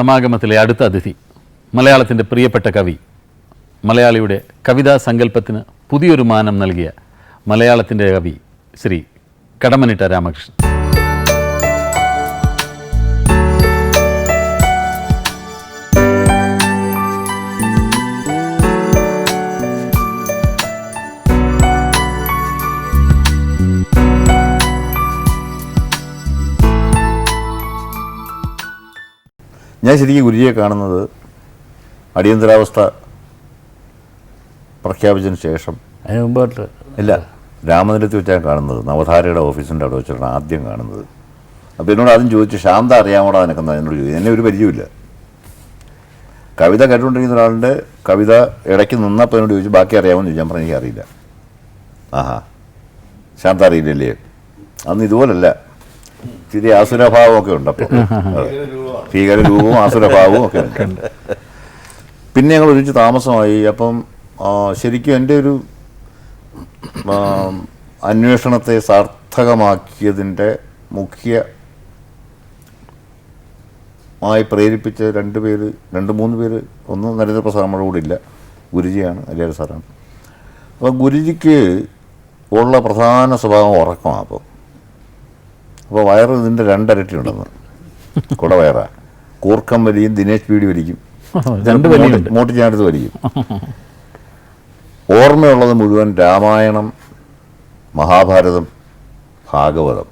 സമാഗമത്തിലെ അടുത്ത അതിഥി മലയാളത്തിന്റെ പ്രിയപ്പെട്ട കവി മലയാളിയുടെ കവിതാ സങ്കല്പത്തിന് പുതിയൊരു മാനം നൽകിയ മലയാളത്തിന്റെ കവി ശ്രീ കടമനിട്ട രാമകൃഷ്ണൻ. ഞാൻ ശരിക്കും ഗുരുജിയെ കാണുന്നത് അടിയന്തരാവസ്ഥ പ്രഖ്യാപിച്ചതിന് ശേഷം. അതിന് മുമ്പായിട്ട് ഇല്ല രാമനിലത്ത് വെച്ചാണ് കാണുന്നത്. നവധാരയുടെ ഓഫീസിന്റെ അവിടെ വെച്ചിട്ടാണ് ആദ്യം കാണുന്നത്. അപ്പോൾ എന്നോട് ആദ്യം ചോദിച്ചു ശാന്ത അറിയാമോടാ നിനക്കെന്നാ എന്നോട് ചോദിച്ചു. എന്നെ ഒരു പരിചയമില്ല കവിത കേട്ടുകൊണ്ടിരിക്കുന്ന ഒരാളുടെ കവിത ഇടയ്ക്ക് നിന്നപ്പോൾ എന്നോട് ചോദിച്ചു ബാക്കി അറിയാമോ? എന്ന് ചോദിച്ചു. ഞാൻ പറഞ്ഞു എനിക്കറിയില്ല. ആഹാ ശാന്ത അറിയില്ലല്ലേ? അന്ന് ഇതുപോലല്ല. ഇച്ചിരി ആസുരഭാവമൊക്കെ ഉണ്ട് അപ്പോൾ ഭീകരരൂപവും ആസുരഭാവവും ഒക്കെ ഉണ്ട്. പിന്നെ ഞങ്ങൾ ഒരുമിച്ച് താമസമായി. അപ്പം ശരിക്കും എന്റെ ഒരു അന്വേഷണത്തെ സാർത്ഥകമാക്കിയതിന്റെ മുഖ്യ മായി പ്രേരിപ്പിച്ച രണ്ട് പേര് രണ്ട് മൂന്ന് പേര് ഒന്നും നരേന്ദ്രപ്രസാദ് നമ്മുടെ കൂടെ ഇല്ല. ഗുരുജിയാണ് അലിയാർ സാറാണ്. അപ്പോൾ ഗുരുജിക്ക് ഉള്ള പ്രധാന സ്വഭാവം ഉറക്കമാണ് അപ്പോൾ അപ്പോൾ വയറ് ഇതിന്റെ രണ്ടരട്ടി ഉണ്ടെന്ന് കുട വയറാ. കൂർക്കം വലിയും ദിനേശ് പീടി വലിക്കും. മോട്ടി ചാടത്ത് വലിക്കും. ഓർമ്മയുള്ളത് മുഴുവൻ രാമായണം മഹാഭാരതം ഭാഗവതം.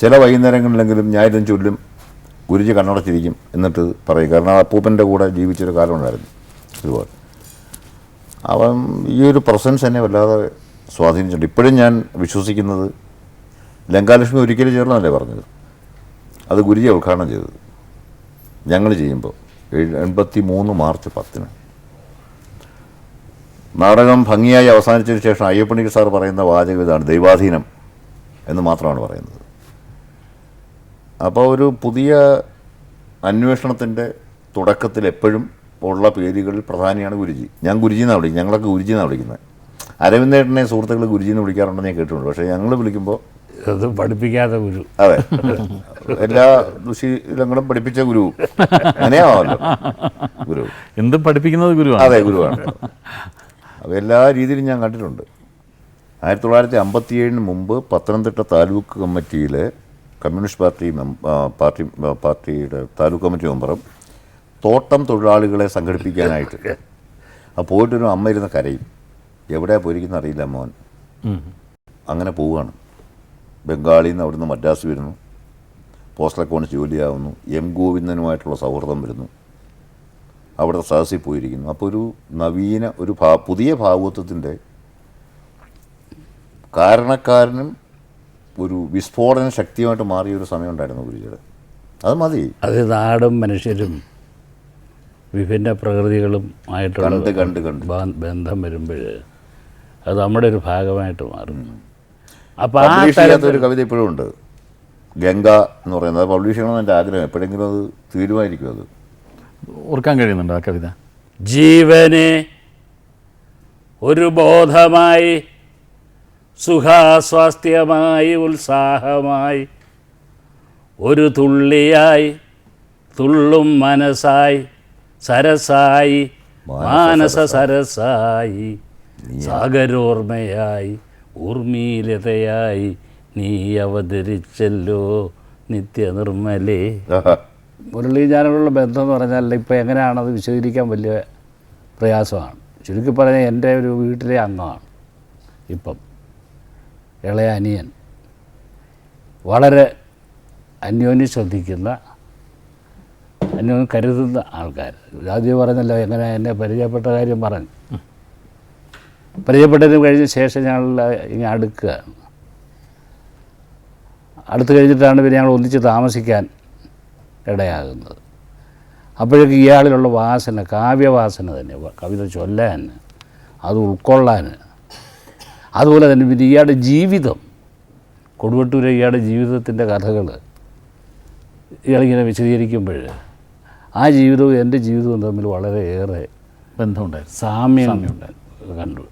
ചില വൈകുന്നേരങ്ങളിലെങ്കിലും ഞായറും ചൊല്ലും ഗുരുജി കണ്ണടച്ചിരിക്കും എന്നിട്ട് പറയും. കാരണം അപ്പൂപ്പന്റെ കൂടെ ജീവിച്ചൊരു കാലം ഉണ്ടായിരുന്നു ഒരുപാട് അവൻ ഈ ഒരു പ്രസൻസ് എന്നെ വല്ലാതെ സ്വാധീനിച്ചിട്ടുണ്ട്. ഇപ്പോഴും ഞാൻ വിശ്വസിക്കുന്നത് ലങ്കാലക്ഷ്മി ഒരിക്കലും ചേർന്നല്ലേ പറഞ്ഞത്? അത് ഗുരുജി ഉദ്ഘാടനം ചെയ്തത്. ഞങ്ങൾ ചെയ്യുമ്പോൾ എൺപത്തി മൂന്ന് മാർച്ച് പത്തിന്. നാടകം ഭംഗിയായി അവസാനിച്ചതിന് ശേഷം അയ്യപ്പണിക്ക് സാർ പറയുന്ന വാചകം ഇതാണ് ദൈവാധീനം എന്ന് മാത്രമാണ് പറയുന്നത്. അപ്പോൾ ഒരു പുതിയ അന്വേഷണത്തിന്റെ തുടക്കത്തിൽ എപ്പോഴും ഉള്ള പേരുകളിൽ പ്രധാനിയാണ് ഗുരുജി. ഞാൻ ഗുരുജി എന്നാണ് വിളിക്കുന്നത് ഞങ്ങളൊക്കെ ഗുരുജി എന്നാണ് വിളിക്കുന്നത്. അരവിന്ദേട്ടനെ സുഹൃത്തുക്കൾ ഗുരുജി എന്ന് വിളിക്കാറുണ്ടെന്ന് ഞാൻ കേട്ടിട്ടുണ്ട്. പക്ഷേ ഞങ്ങൾ വിളിക്കുമ്പോൾ അത് പഠിപ്പിക്കാത്ത ഗുരു. അതെ. എല്ലാ ദുശീലങ്ങളും പഠിപ്പിച്ച ഗുരു. അങ്ങനെയാണല്ലോ. ഗുരു. എന്തും പഠിപ്പിക്കുന്നത് ഗുരുവാണ്? അതെ ഗുരുവാണ്. അപ്പോൾ എല്ലാ രീതിയിലും ഞാൻ കണ്ടിട്ടുണ്ട്. ആയിരത്തി തൊള്ളായിരത്തി അമ്പത്തി ഏഴിന് മുമ്പ് പത്തനംതിട്ട താലൂക്ക് കമ്മിറ്റിയിലെ കമ്മ്യൂണിസ്റ്റ് പാർട്ടി മെം- പാർട്ടി പാർട്ടിയുടെ താലൂക്ക് കമ്മിറ്റി മെമ്പറും തോട്ടം തൊഴിലാളികളെ സംഘടിപ്പിക്കാനായിട്ട്. ആ പോയിട്ടൊരു അമ്മ ഇരുന്ന് കരയും. എവിടെയാണ് പോയിരിക്കുന്ന അറിയില്ല മോൻ. അങ്ങനെ പോവുകയാണ്. ബംഗാളിൽ നിന്ന് അവിടുന്ന് മദ്രാസ് വരുന്നു. പോസ്റ്റൽ അക്കൗണ്ട് ജോലിയാവുന്നു. എം ഗോവിന്ദനുമായിട്ടുള്ള സൗഹൃദം വരുന്നു. അവിടുത്തെ സദസ്സിൽ പോയിരിക്കുന്നു. അപ്പോൾ ഒരു നവീന ഒരു ഭാ പുതിയ ഭാവത്വത്തിന്റെ കാരണക്കാരനും ഒരു വിസ്ഫോടന ശക്തിയുമായിട്ട് മാറിയ ഒരു സമയം ഉണ്ടായിരുന്നു ഗുരുജിയുടെ. അത് മതി. അത് നാടും മനുഷ്യരും വിഭിന്ന പ്രകൃതികളും ആയിട്ടുള്ള കണ്ട് കണ്ട് കണ്ട്. ബന്ധം വരുമ്പോൾ അത് നമ്മുടെ ഒരു ഭാഗമായിട്ട് മാറും. അപ്പോൾ ആ പബ്ലിഷ് ചെയ്യാത്ത തരത്തിൽ ഒരു കവിത ഇപ്പോഴും ഉണ്ട്. ഗംഗ എന്ന് പറയുന്നത് പബ്ലിഷ് ചെയ്യണമെന്ന് എന്റെ ആഗ്രഹം. എപ്പോഴെങ്കിലും അത് തീരുമാനിക്കും അത്. ഓർക്കാൻ കഴിയുന്നുണ്ട് ആ കവിത? ജീവനെ ഒരു ബോധമായി സുഖാസ്വാസ്ഥ്യമായി ഉത്സാഹമായി ഒരു തുള്ളിയായി തുള്ളും മനസ്സായി സരസായി മാനസ സരസായി. സാഗരോർമ്മയായി ഊർമീലതയായി നീ അവതരിച്ചല്ലോ നിത്യ നിർമ്മലേ മുരളി ഞാനോടുള്ള ബന്ധം എന്ന് പറഞ്ഞാൽ ഇപ്പോൾ എങ്ങനെയാണത് വിശദീകരിക്കാൻ വലിയ പ്രയാസമാണ്. ചുരുക്കി പറഞ്ഞാൽ എന്റെ ഒരു വീട്ടിലെ അംഗമാണ് ഇപ്പം ഇളയ അനിയൻ. വളരെ അന്യോന്യം ശ്രദ്ധിക്കുന്ന അന്യോന്യം കരുതുന്ന ആൾക്കാർ ആദ്യം പറഞ്ഞല്ലോ എങ്ങനെ എന്നെ പരിചയപ്പെട്ട കാര്യം പറഞ്ഞു. പരിചയപ്പെട്ടതിന് കഴിഞ്ഞ ശേഷം ഞങ്ങൾ ഇങ്ങനെ അടുക്കുകയാണ് അടുത്ത് കഴിഞ്ഞിട്ടാണ് പിന്നെ ഞങ്ങൾ ഒന്നിച്ച് താമസിക്കാൻ ഇടയാകുന്നത്. അപ്പോഴേക്ക് ഇയാളിലുള്ള വാസന കാവ്യവാസന തന്നെ കവിത ചൊല്ലാൻ അത് ഉൾക്കൊള്ളാൻ. അതുപോലെ തന്നെ പിന്നെ ഇയാളുടെ ജീവിതം കൊടുവട്ടൂരെ ഇയാളുടെ ജീവിതത്തിന്റെ കഥകൾ ഇയാളിങ്ങനെ വിശദീകരിക്കുമ്പോൾ ആ ജീവിതവും എന്റെ ജീവിതവും തമ്മിൽ വളരെയേറെ ബന്ധമുണ്ടായിരുന്നു. സാമ്യം കണ്ടു.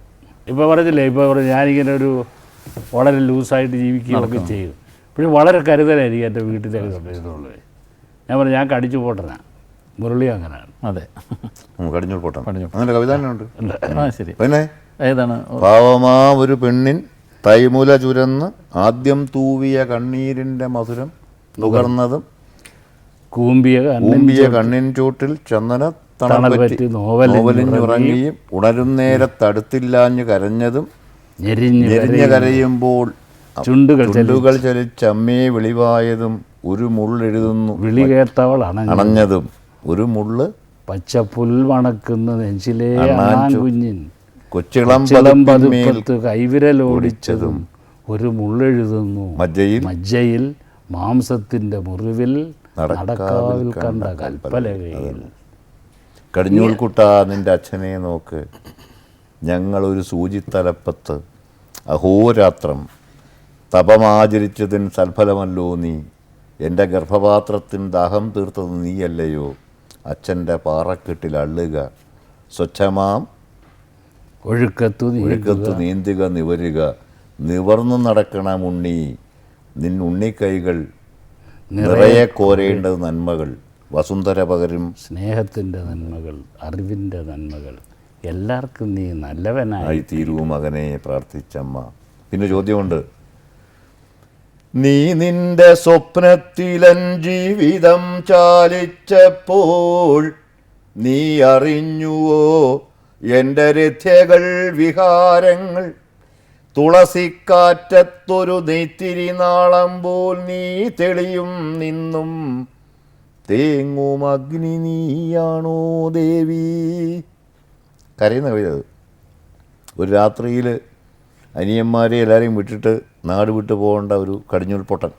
ഇപ്പോൾ പറഞ്ഞില്ലേ ഇപ്പോൾ പറഞ്ഞു ഞാനിങ്ങനെ ഒരു വളരെ ലൂസായിട്ട് ജീവിക്കുകയൊക്കെ ചെയ്യും. പക്ഷേ വളരെ കരുതലായിരിക്കും എന്റെ വീട്ടിലേക്ക് കൊണ്ടിരുന്നുള്ളത് ഞാൻ പറഞ്ഞു ഞാൻ കടിച്ചു പോട്ടനാ. മുരളി അങ്ങനെയാണ് അതെ. ഉം, കടിഞ്ഞൂൽ പൊട്ടൻ കടിഞ്ഞൂൽ അങ്ങനെ കവിത തന്നെ ഉണ്ട്. ആ ശരി. പിന്നെ? ഏതാണ്? പാവമാ ഒരു പെണ്ണിൻ തൈമൂല ചുരന്ന് ആദ്യം തൂവിയ കണ്ണീരിന്റെ മധുരം നുകർന്നതും കൂമ്പിയ കൂമ്പിയ കണ്ണിൻ ചൂട്ടിൽ ചന്ദന തണൽ പറ്റി നോവലിഞ്ഞുറങ്ങിയും കരഞ്ഞതും ഞെരിഞ്ഞ കരയുമ്പോൾ ചുണ്ടുകൾ ചലി- ചുണ്ടുകൾ ചലിച്ചമ്മേ വെളിവായതും ഒരു മുള്ളെഴുതുന്നു വിളി കേട്ടവൾ അണഞ്ഞതും ഒരു മുള്ള് പച്ചപ്പുൽ മണക്കുന്ന നെഞ്ചിലെ കുഞ്ഞിൻ കൊച്ചിളം ചിളം പതുപ്പത്ത് കൈവിരലോടിച്ചതും ഒരു മുള്ളെഴുതുന്നു മജ്ജയിൽ മജ്ജയിൽ മാംസത്തിന്റെ മുറിവിൽ നടക്കാവിൽ കണ്ട കണ്ട കൽപ്പലകയിൽ കുട്ടാ നിന്റെ അച്ഛനെ നോക്ക്. ഞങ്ങളൊരു സൂചിത്തലപ്പത്ത് അഹോരാത്രം തപമാചരിച്ചതിന് സൽഫലമല്ലോ നീ. എന്റെ ഗർഭപാത്രത്തിന് ദാഹം തീർത്തത് നീയല്ലയോ. അച്ഛന്റെ പാറക്കെട്ടിൽ അള്ളുക. സ്വച്ഛമാം. ഒഴുക്കത്തു നീ ഒഴുക്കത്ത് നീന്തുക നിവരുക. നിവർന്നു നടക്കണം ഉണ്ണി. നിൻ ഉണ്ണിക്കൈകൾ നിറയെ കോരേണ്ടത് നന്മകൾ. വസുന്ധര പകരും സ്നേഹത്തിന്റെ നന്മകൾ അറിവിന്റെ നന്മകൾ. എല്ലാവർക്കും നീ നല്ലവനായി തീരൂ മകനെ പ്രാർത്ഥിച്ചമ്മ. പിന്നെ ചോദ്യമുണ്ട്. നീ നിന്റെ സ്വപ്നത്തിലൻ ജീവിതം ചാലിച്ചപ്പോൾ നീ അറിഞ്ഞുവോ എന്റെ രഥ്യകൾ വിഹാരങ്ങൾ? തുളസിക്കാറ്റത്തൊരു നെയ്ത്തിരി നാളം പോൽ നീ തെളിയും നിന്നും തേങ്ങും അഗ്നി നീയാണോ ദേവി? കരയുന്ന കവിത അത്. ഒരു രാത്രിയിൽ അനിയന്മാരെ എല്ലാവരെയും വിട്ടിട്ട് നാട് വിട്ടു പോകേണ്ട ഒരു കടിഞ്ഞൂൽ പൊട്ടൻ